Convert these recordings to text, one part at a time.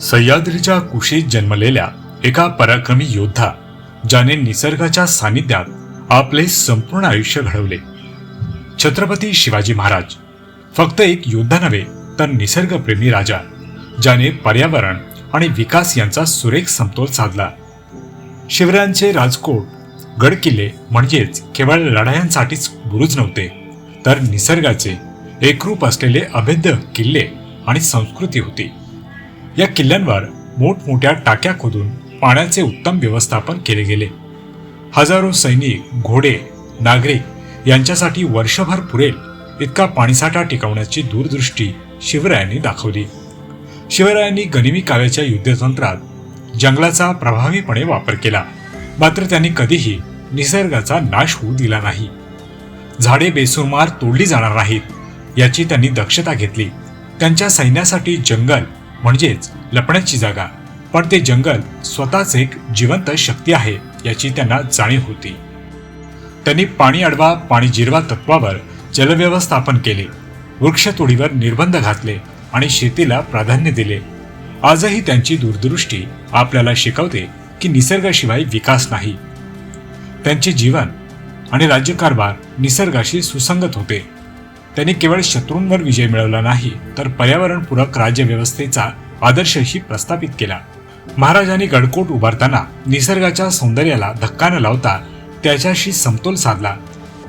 सह्याद्रीच्या कुशीत जन्मलेल्या एका पराक्रमी योद्धा ज्याने निसर्गाच्या सानिध्यात आपले संपूर्ण आयुष्य घडवले. छत्रपती शिवाजी महाराज फक्त एक योद्धा नव्हे तर निसर्गप्रेमी राजा ज्याने पर्यावरण आणि विकास यांचा सुरेख समतोल साधला. शिवरायांचे राजकोट गडकिल्ले म्हणजेच केवळ लढायांसाठीच बुरुज नव्हते तर निसर्गाचे एकरूप असलेले अभेद्य किल्ले आणि संस्कृती होती. या किल्ल्यांवर मोठमोठ्या टाक्या खोदून पाण्याचे उत्तम व्यवस्थापन केले गेले. हजारो सैनिक घोडे नागरिक यांच्यासाठी वर्षभर पुरेल इतका पाणीसाठा टिकवण्याची दूरदृष्टी शिवरायांनी दाखवली. शिवरायांनी गनिमी काव्याच्या युद्धतंत्रात जंगलाचा प्रभावीपणे वापर केला. मात्र त्यांनी कधीही निसर्गाचा नाश होऊ दिला नाही. झाडे बेसुमार तोडली जाणार नाहीत. याची त्यांनी दक्षता घेतली. त्यांच्या सैन्यासाठी जंगल म्हणजेच लपण्याची जागा. पण ते जंगल स्वतःच एक जिवंत शक्ती आहे याची त्यांना जाणीव होती. त्यांनी पाणी अडवा पाणी जिरवा तत्वावर जलव्यवस्थापन केले. वृक्षतोडीवर निर्बंध घातले आणि शेतीला प्राधान्य दिले. आजही त्यांची दूरदृष्टी आपल्याला शिकवते की निसर्गाशिवाय विकास नाही. त्यांचे जीवन आणि राज्यकारभार निसर्गाशी सुसंगत होते. त्यांनी केवळ शत्रूंवर विजय मिळवला नाही तर पर्यावरणपूरक राज्यव्यवस्थेचा आदर्शही प्रस्थापित केला. महाराजांनी गडकोट उभारताना निसर्गाच्या सौंदर्याला धक्का न लावता त्याच्याशी समतोल साधला.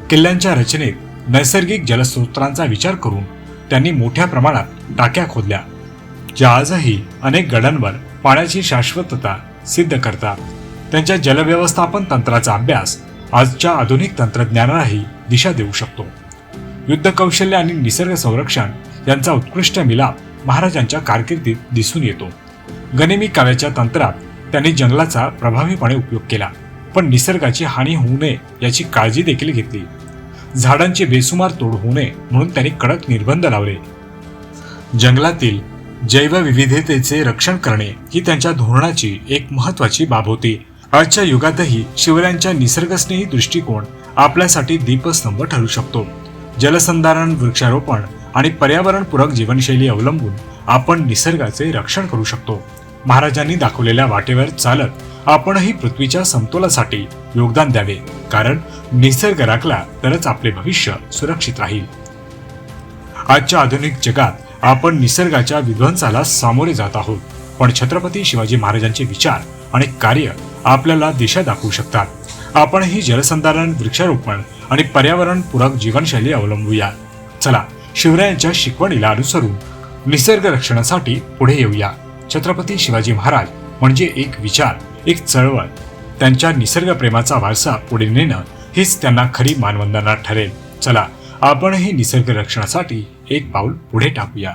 किल्ल्यांच्या रचनेत नैसर्गिक जलस्रोतांचा विचार करून त्यांनी मोठ्या प्रमाणात टाक्या खोदल्या ज्या आजही अनेक गडांवर पाण्याची शाश्वतता सिद्ध करतात. त्यांच्या जलव्यवस्थापन तंत्राचा अभ्यास आजच्या आधुनिक तंत्रज्ञानालाही दिशा देऊ शकतो. युद्ध कौशल्य आणि निसर्ग संरक्षण यांचा उत्कृष्ट मिलाप महाराजांच्या कारकिर्दीत दिसून येतो. गनिमी काव्याच्या तंत्रात त्यांनी जंगलाचा प्रभावीपणे उपयोग केला पण निसर्गाची हानी होऊ नये याची काळजी देखील घेतली. झाडांची बेसुमार तोड होऊ नये म्हणून त्यांनी कडक निर्बंध लावले. जंगलातील जैवविविधतेचे रक्षण करणे ही त्यांच्या धोरणाची एक महत्वाची बाब होती. आजच्या युगातही शिवरायांच्या निसर्गस्नेही दृष्टिकोन आपल्यासाठी दीपस्तंभ ठरू शकतो. जलसंधारण वृक्षारोपण आणि पर्यावरणपूरक जीवनशैली अवलंबून आपण निसर्गाचे रक्षण करू शकतो. महाराजांनी दाखवलेल्या वाटेवर चालत आपणही पृथ्वीच्या समतोलासाठी योगदान द्यावे कारण निसर्ग राखला तरच आपले भविष्य सुरक्षित राहील. आजच्या आधुनिक जगात आपण निसर्गाच्या विध्वंसाला सामोरे जात आहोत पण छत्रपती शिवाजी महाराजांचे विचार आणि कार्य आपल्याला दिशा दाखवू शकतात. आपणही जलसंधारण वृक्षारोपण आणि पर्यावरणपूरक जीवनशैली अवलंबूया. चला शिवरायांच्या शिकवणीला अनुसरून निसर्ग रक्षणासाठी पुढे येऊया. छत्रपती शिवाजी महाराज म्हणजे एक विचार एक चळवळ. त्यांच्या निसर्गप्रेमाचा वारसा पुढे नेणं हीच त्यांना खरी मानवंदना ठरेल. चला आपणही निसर्ग रक्षणासाठी एक पाऊल पुढे टाकूया.